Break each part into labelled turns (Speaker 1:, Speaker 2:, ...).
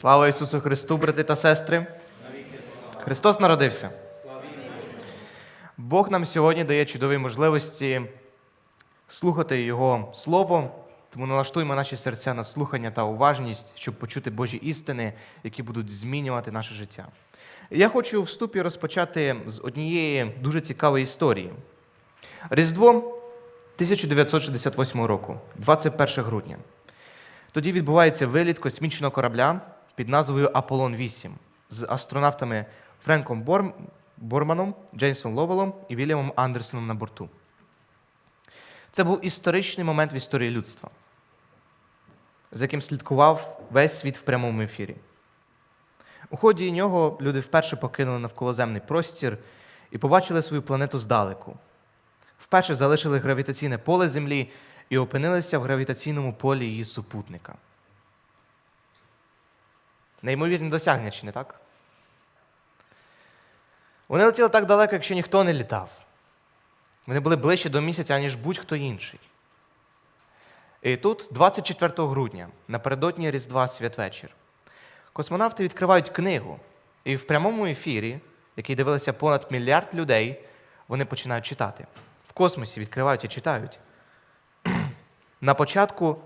Speaker 1: Слава Ісусу Христу, брати та сестри! Христос народився. Бог нам сьогодні дає чудові можливості слухати Його Слово, тому налаштуємо наші серця на слухання та уважність, щоб почути Божі істини, які будуть змінювати наше життя. Я хочу в вступі розпочати з однієї дуже цікавої історії. Різдво 1968 року, 21 грудня. Тоді відбувається виліт космічного корабля під назвою Аполлон 8 з астронавтами Френком Борм... Борманом, Джеймсом Ловелом і Вільямом Андерсоном на борту. Це був історичний момент в історії людства, за яким слідкував весь світ в прямому ефірі. У ході нього люди вперше покинули навколоземний простір і побачили свою планету здалеку. Вперше залишили гравітаційне поле Землі і опинилися в гравітаційному полі її супутника. Неймовірні досягнення, чи не так? Вони летіли так далеко, якщо ніхто не літав. Вони були ближче до місяця, ніж будь-хто інший. І тут, 24 грудня, напередодні Різдва Святвечір, космонавти відкривають книгу, і в прямому ефірі, який дивилися понад мільярд людей, вони починають читати. В космосі відкривають і читають. На початку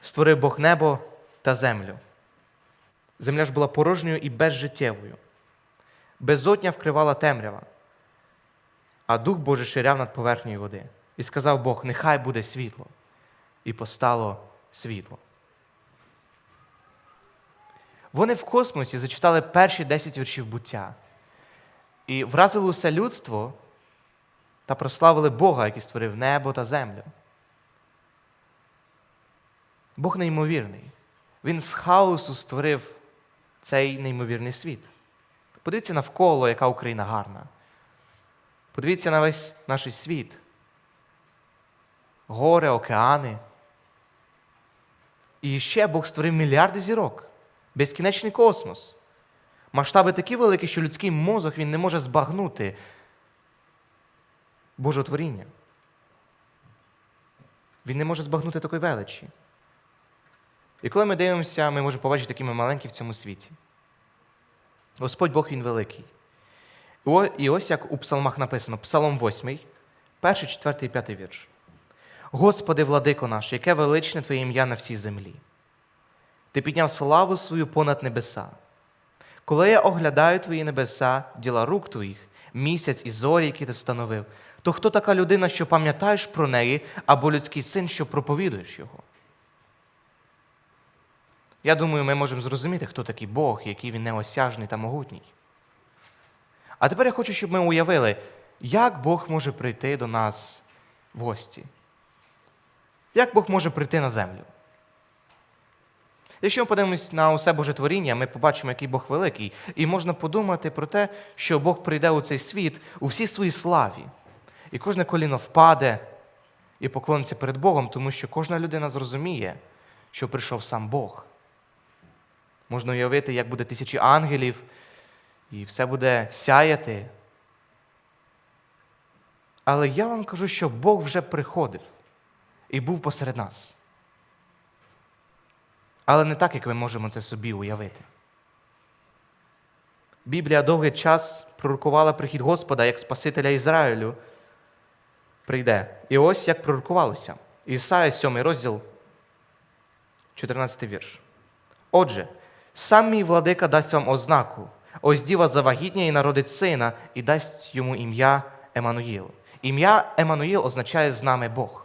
Speaker 1: створив Бог небо та землю. Земля ж була порожньою і безжиттєвою. Безодня вкривала темрява, а Дух Божий ширяв над поверхнею води. І сказав Бог: нехай буде світло. І постало світло. Вони в космосі зачитали перші 10 віршів буття і вразили усе людство та прославили Бога, який створив небо та землю. Бог неймовірний. Він з хаосу створив цей неймовірний світ. Подивіться навколо, яка Україна гарна. Подивіться на весь наш світ. Гори, океани. І ще Бог створив мільярди зірок, безкінечний космос. Масштаби такі великі, що людський мозок він не може збагнути Божого творіння. Він не може збагнути такої величі. І коли ми дивимося, ми можемо побачити, які ми маленькі в цьому світі. Господь Бог Він великий. І ось як у псалмах написано, Псалом 8, перший, четвертий і п'ятий вірш. Господи, владико наш, яке величне Твоє ім'я на всій землі. Ти підняв славу свою понад небеса. Коли я оглядаю Твої небеса, діла рук Твоїх, місяць і зорі, які ти встановив, то хто така людина, що пам'ятаєш про неї, або людський син, що проповідуєш його? Я думаю, ми можемо зрозуміти, хто такий Бог, який він неосяжний та могутній. А тепер я хочу, щоб ми уявили, як Бог може прийти до нас в гості. Як Бог може прийти на землю? Якщо ми подивимось на усе Боже творіння, ми побачимо, який Бог великий, і можна подумати про те, що Бог прийде у цей світ у всій своїй славі. І кожне коліно впаде і поклониться перед Богом, тому що кожна людина зрозуміє, що прийшов сам Бог. Можна уявити, як буде тисячі ангелів, і все буде сяяти. Але я вам кажу, що Бог вже приходив і був посеред нас. Але не так, як ми можемо це собі уявити. Біблія довгий час пророкувала прихід Господа як Спасителя Ізраїлю. Прийде. І ось як пророкувалося. Ісая, 7 розділ, 14 вірш. Отже, сам мій владика дасть вам ознаку. Ось діва завагітня і народить сина, і дасть йому ім'я Еммануїл. Ім'я Еммануїл означає з нами Бог.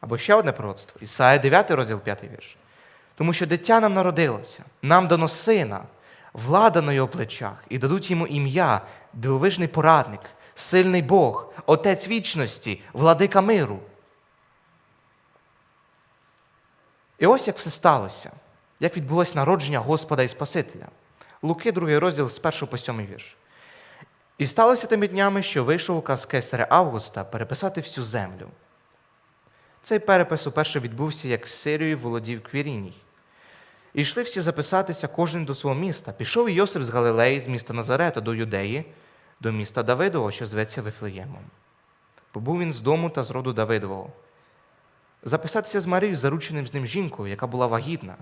Speaker 1: Або ще одне пророцтво. Ісая 9 розділ 5 вірш. Тому що дитя нам народилося, нам дано сина, влада на його плечах, і дадуть йому ім'я, дивовижний порадник, сильний Бог, Отець вічності, владика миру. І ось як все сталося, як відбулось народження Господа і Спасителя. Луки, 2 розділ з 1 по 7 вірш. І сталося тими днями, що вийшов указ кесаря Августа переписати всю землю. Цей перепис уперше відбувся, як Сирією володів Квіріній. І йшли всі записатися кожен до свого міста. Пішов і Йосип з Галилеї, з міста Назарета до Юдеї, до міста Давидового, що зветься Вифлеємом. Побув він з дому та з роду Давидового. Записатися з Марією, зарученим з ним жінкою, яка була вагітна,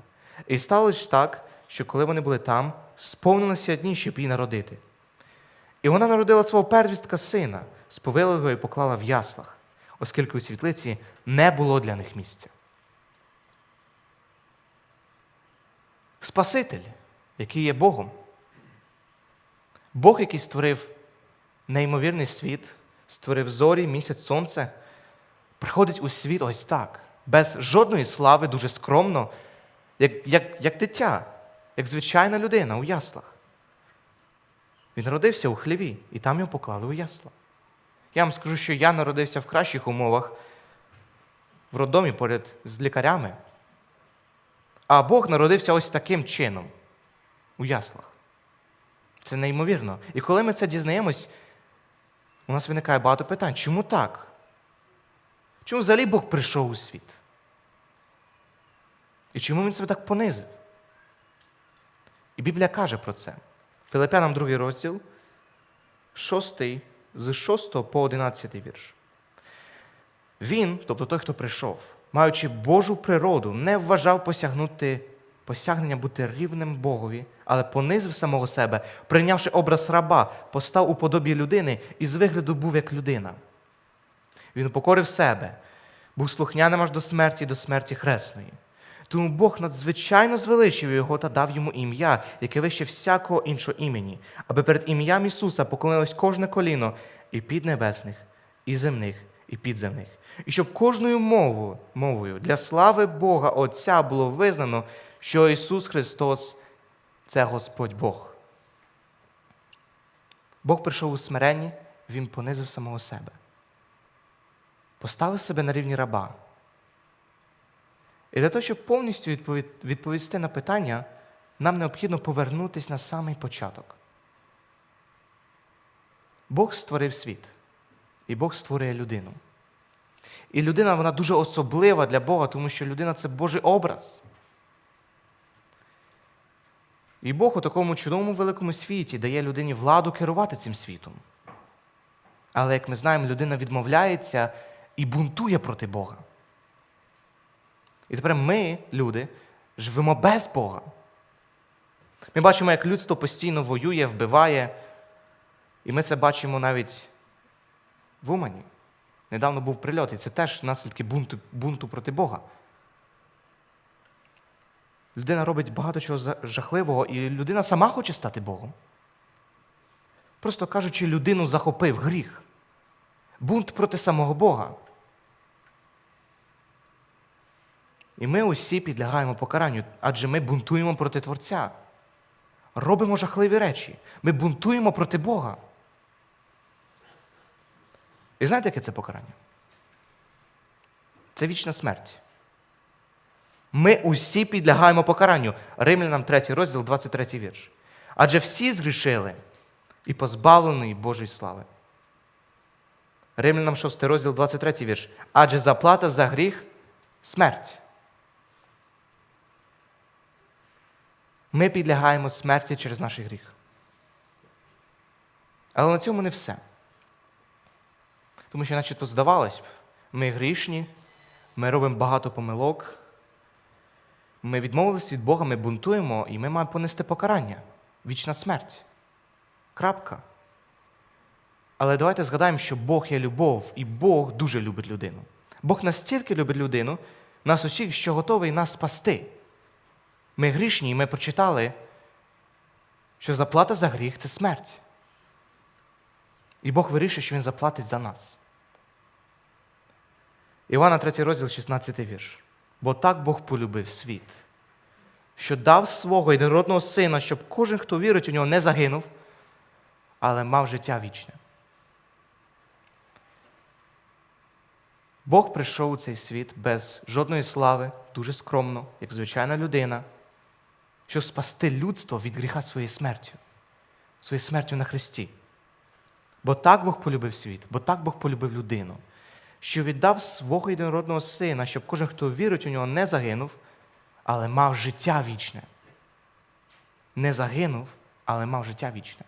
Speaker 1: І сталося так, що коли вони були там, сповнилися дні, щоб її народити. І вона народила свого первістка сина, сповила його і поклала в яслах, оскільки у світлиці не було для них місця. Спаситель, який є Богом. Бог, який створив неймовірний світ, створив зорі, місяць, сонце, приходить у світ ось так, без жодної слави, дуже скромно, як, як, як дитя, як звичайна людина у яслах. Він народився у хліві, і там його поклали у ясла. Я вам скажу, що я народився в кращих умовах, в роддомі поряд з лікарями. А Бог народився ось таким чином у яслах. Це неймовірно. І коли ми це дізнаємось, у нас виникає багато питань. Чому так? Чому взагалі Бог прийшов у світ? І чому він себе так понизив? І Біблія каже про це. Филипянам 2 розділ, 6, з 6 по 11 вірш. Він, тобто той, хто прийшов, маючи Божу природу, не вважав посягнути посягнення бути рівним Богові, але понизив самого себе, прийнявши образ раба, постав у подобі людини і з вигляду був як людина. Він упокорив себе, був слухняним аж до смерті і до смерті хресної. Тому Бог надзвичайно звеличив його та дав йому ім'я, яке вище всякого іншого імені, аби перед ім'ям Ісуса поклонилось кожне коліно і піднебесних, і земних, і підземних. І щоб кожною мовою, для слави Бога Отця було визнано, що Ісус Христос це Господь Бог. Бог прийшов у смиренні, Він понизив самого себе. Поставив себе на рівні раба. І для того, щоб повністю відповісти на питання, нам необхідно повернутися на самий початок. Бог створив світ, і Бог створює людину. І людина вона дуже особлива для Бога, тому що людина це Божий образ. І Бог у такому чудовому великому світі дає людині владу керувати цим світом. Але, як ми знаємо, людина відмовляється і бунтує проти Бога. І тепер ми, люди, живемо без Бога. Ми бачимо, як людство постійно воює, вбиває. І ми це бачимо навіть в Умані. Недавно був прильот, і це теж наслідки бунту, бунту проти Бога. Людина робить багато чого жахливого, і людина сама хоче стати Богом. Просто кажучи, людину захопив гріх. Бунт проти самого Бога. І ми усі підлягаємо покаранню, адже ми бунтуємо проти Творця. Робимо жахливі речі. Ми бунтуємо проти Бога. І знаєте, яке це покарання? Це вічна смерть. Ми усі підлягаємо покаранню. Римлянам 3 розділ, 23 вірш. Адже всі згрішили і позбавлені Божої слави. Римлянам 6 розділ, 23 вірш. Адже заплата за гріх смерть. Ми підлягаємо смерті через наш гріх. Але на цьому не все. Тому що, наче то здавалось б, ми грішні, ми робимо багато помилок, ми відмовилися від Бога, ми бунтуємо, і ми маємо понести покарання. Вічна смерть. Крапка. Але давайте згадаємо, що Бог є любов, і Бог дуже любить людину. Бог настільки любить людину, нас усіх, що готовий нас спасти. Ми грішні, і ми прочитали, що заплата за гріх це смерть. І Бог вирішує, що Він заплатить за нас. Івана 3 розділ, 16 вірш. Бо так Бог полюбив світ, що дав свого єдинородного сина, щоб кожен, хто вірить у нього, не загинув, але мав життя вічне. Бог прийшов у цей світ без жодної слави, дуже скромно, як звичайна людина, щоб спасти людство від гріха своєю смертю, своєю смертю на Христі. Бо так Бог полюбив світ, бо так Бог полюбив людину, що віддав свого єдинородного сина, щоб кожен, хто вірить у нього, не загинув, але мав життя вічне. Не загинув, але мав життя вічне.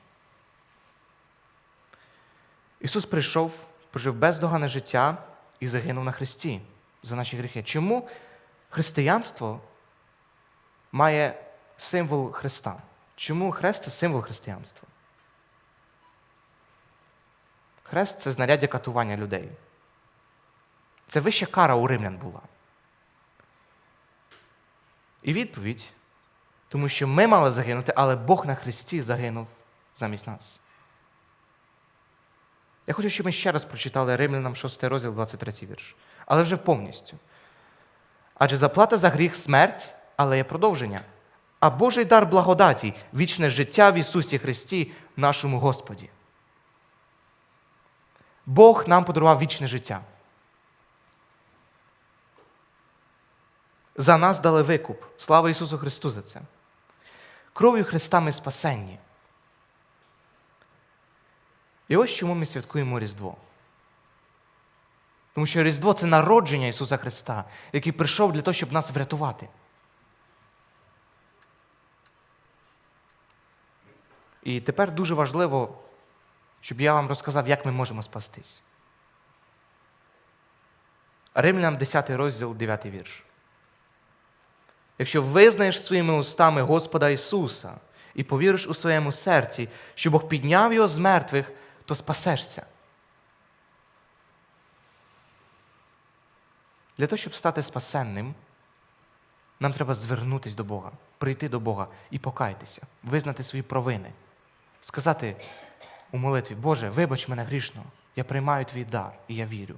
Speaker 1: Ісус прийшов, прожив бездоганне життя і загинув на Христі за наші гріхи. Чому християнство має символ Христа. Чому хрест це символ християнства? Хрест це знаряддя катування людей. Це вища кара у римлян була. І відповідь, тому що ми мали загинути, але Бог на Христі загинув замість нас. Я хочу, щоб ми ще раз прочитали Римлянам 6 розділ, 23 вірш. Але вже повністю. Адже заплата за гріх смерть, але є продовження. А Божий дар благодаті, вічне життя в Ісусі Христі, нашому Господі. Бог нам подарував вічне життя. За нас дали викуп. Слава Ісусу Христу за це. Кров'ю Христа ми спасенні. І ось чому ми святкуємо Різдво. Тому що Різдво це народження Ісуса Христа, який прийшов для того, щоб нас врятувати. І тепер дуже важливо, щоб я вам розказав, як ми можемо спастись. Римлянам 10 розділ, 9 вірш. Якщо визнаєш своїми устами Господа Ісуса і повіриш у своєму серці, що Бог підняв його з мертвих, то спасешся. Для того, щоб стати спасенним, нам треба звернутися до Бога, прийти до Бога і покаятися, визнати свої провини, сказати у молитві, Боже, вибач мене грішного, я приймаю твій дар і я вірю.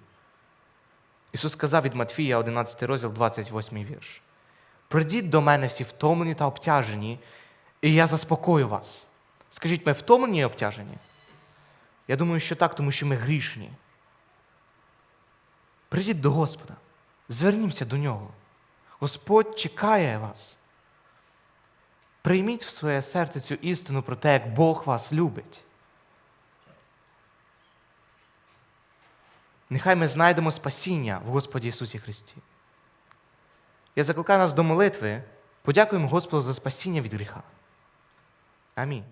Speaker 1: Ісус сказав від Матфія, 11 розділ, 28 вірш. Придіть до мене всі втомлені та обтяжені, і я заспокою вас. Скажіть, ми втомлені і обтяжені? Я думаю, що так, тому що ми грішні. Придіть до Господа, звернімося до Нього. Господь чекає вас. Прийміть в своє серце цю істину про те, як Бог вас любить. Нехай ми знайдемо спасіння в Господі Ісусі Христі. Я закликаю нас до молитви. Подякуємо Господу за спасіння від гріха. Амінь.